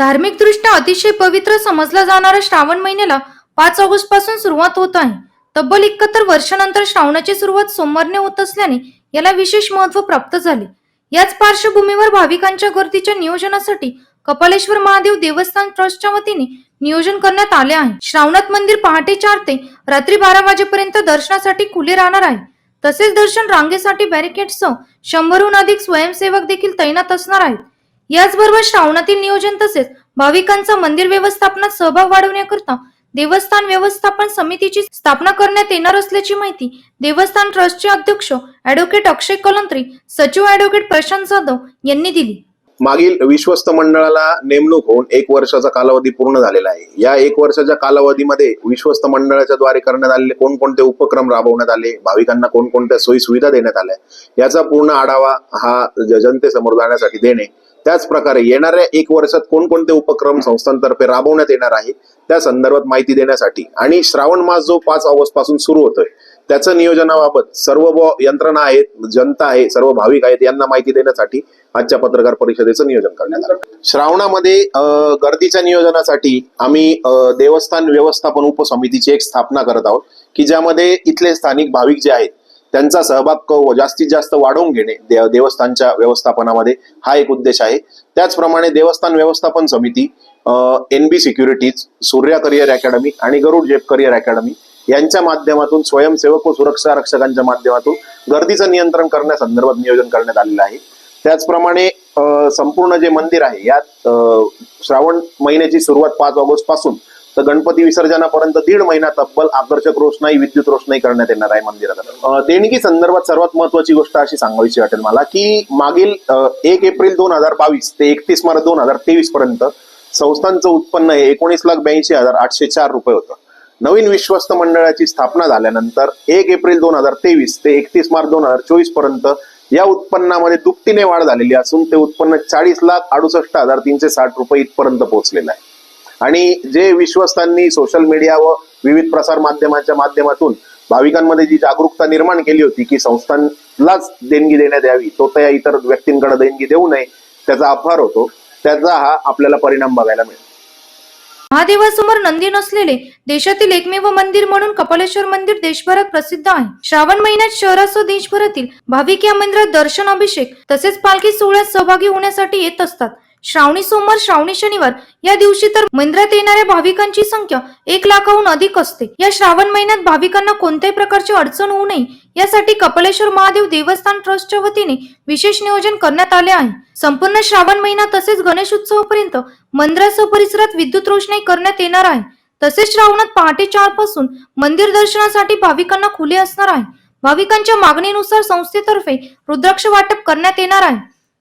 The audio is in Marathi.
धार्मिकदृष्ट्या अतिशय पवित्र समजला जाणारा श्रावण महिन्याला पाच ऑगस्टपासून सुरुवात होत आहे. तब्बल एकाहत्तर वर्षानंतर श्रावणाची सुरुवात सोमवारने होत असल्याने याला विशेष महत्त्व प्राप्त झाले. याच पार्श्वभूमीवर भाविकांच्या गर्दीच्या नियोजनासाठी कपालेश्वर महादेव देवस्थान ट्रस्टच्या वतीने नियोजन करण्यात आले आहे. श्रावणात मंदिर पहाटे चार ते रात्री बारा वाजेपर्यंत दर्शनासाठी खुले राहणार आहे. तसेच दर्शन रांगेसाठी बॅरिकेडसह शंभरहून अधिक स्वयंसेवक देखील तैनात असणार आहेत. याचबरोबर श्रावणातील नियोजन तसेच भाविकांचा मंदिर व्यवस्थापनात सहभाग वाढवण्याकरता देवस्थान व्यवस्थापन समितीची स्थापना करण्यात येणार असल्याची माहिती देवस्थान ट्रस्टचे अध्यक्ष ऍडव्होकेट अक्षय कलंत्री सचिव ऍडव्होकेट प्रशांत जाधव यांनी दिली. मागील विश्वस्त मंडळाला नेमणूक होऊन एक वर्षाचा कालावधी पूर्ण झालेला आहे. या एक वर्षाच्या कालावधीमध्ये विश्वस्त मंडळाच्या द्वारे करण्यात आलेले कोणकोणते उपक्रम राबवण्यात आले भाविकांना कोणकोणत्या सोयी सुविधा देण्यात आल्या याचा पूर्ण आढावा हा जनतेसमोर जाण्यासाठी देणे त्याच प्रकारे येणाऱ्या एक वर्षात कोणकोणते उपक्रम संस्थांतर्फे राबवण्यात येणार आहे त्या संदर्भात माहिती देण्यासाठी. आणि श्रावण मास जो पाच ऑगस्टपासून सुरू होतोय त्याचं नियोजनाबाबत सर्व यंत्रणा आहेत जनता आहे सर्व भाविक आहेत यांना माहिती देण्यासाठी आजच्या पत्रकार परिषदेचं नियोजन करण्यात आलं. श्रावणामध्ये गर्दीच्या नियोजनासाठी आम्ही देवस्थान व्यवस्थापन उपसमितीची एक स्थापना करत आहोत की ज्यामध्ये इथले स्थानिक भाविक जे आहेत त्यांचा सहभाग जास्तीत जास्त वाढवून घेणे देवस्थानच्या व्यवस्थापनामध्ये हा एक उद्देश आहे. त्याचप्रमाणे देवस्थान व्यवस्थापन समिती N B securities Surya career academy आणि गरुड जेप करिअर अकॅडमी यांच्या माध्यमातून स्वयंसेवक व सुरक्षा रक्षकांच्या माध्यमातून गर्दीचं नियंत्रण करण्यासंदर्भात नियोजन करण्यात आलेलं आहे. त्याचप्रमाणे संपूर्ण जे मंदिर आहे यात श्रावण महिन्याची सुरुवात पाच ऑगस्टपासून तर गणपती विसर्जनापर्यंत दीड महिना तब्बल आकर्षक रोषणाई विद्युत रोषणाई करण्यात येणार आहे मंदिरात. देणगी संदर्भात सर्वात महत्वाची गोष्ट अशी सांगायची वाटेल मला की मागील एक एप्रिल दोन हजार बावीस ते एकतीस मार्च दोन हजार तेवीस पर्यंत संस्थांचं उत्पन्न हे एकोणीस लाख ब्याऐंशी हजार आठशे चार रुपये होतं. नवीन विश्वस्त मंडळाची स्थापना झाल्यानंतर एक एप्रिल दोन हजार तेवीस ते एकतीस मार्च दोन हजार चोवीसपर्यंत या उत्पन्नामध्ये दुपटीने वाढ झालेली असून ते उत्पन्न चाळीस लाख अडुसष्ट हजार तीनशे साठ रुपये इथपर्यंत पोहोचलेलं आहे. आणि जे विश्वस्तांनी सोशल मीडिया व विविध प्रसार माध्यमांच्या माध्यमातून भाविकांमध्ये जी जागरूकता निर्माण केली होती की संस्थांनाच देणगी देण्यात यावी तो त्या इतर व्यक्तींकडे देणगी देऊ नये त्याचा अपहार होतो. त्याचा हा आपल्याला परिणाम बघायला मिळतो महादेवासमोर नंदी नसलेले देशातील एकमेव मंदिर म्हणून कपालेश्वर मंदिर देशभरात प्रसिद्ध आहे. श्रावण महिन्यात शहरासह देशभरातील भाविक या मंदिरात दर्शन अभिषेक तसेच पालखी सोहळ्यात सहभागी होण्यासाठी येत असतात. श्रावणी सोमवार श्रावणी शनिवार या दिवशी तर मंदिरात येणाऱ्या भाविकांची संख्या एक लाखाहून अधिक असते. या श्रावण महिन्यात भाविकांना कोणत्याही प्रकारची अडचण होऊ नये यासाठी कपलेश्वर महादेव देवस्थान ट्रस्टच्या वतीने विशेष नियोजन करण्यात आले आहे. संपूर्ण श्रावण महिना तसेच गणेश उत्सवापर्यंत मंदिरासह परिसरात विद्युत रोषणाई करण्यात येणार आहे. तसेच श्रावणात पहाटे चारपासून मंदिर दर्शनासाठी भाविकांना खुले असणार आहे. भाविकांच्या मागणीनुसार संस्थेतर्फे रुद्राक्ष वाटप करण्यात येणार आहे.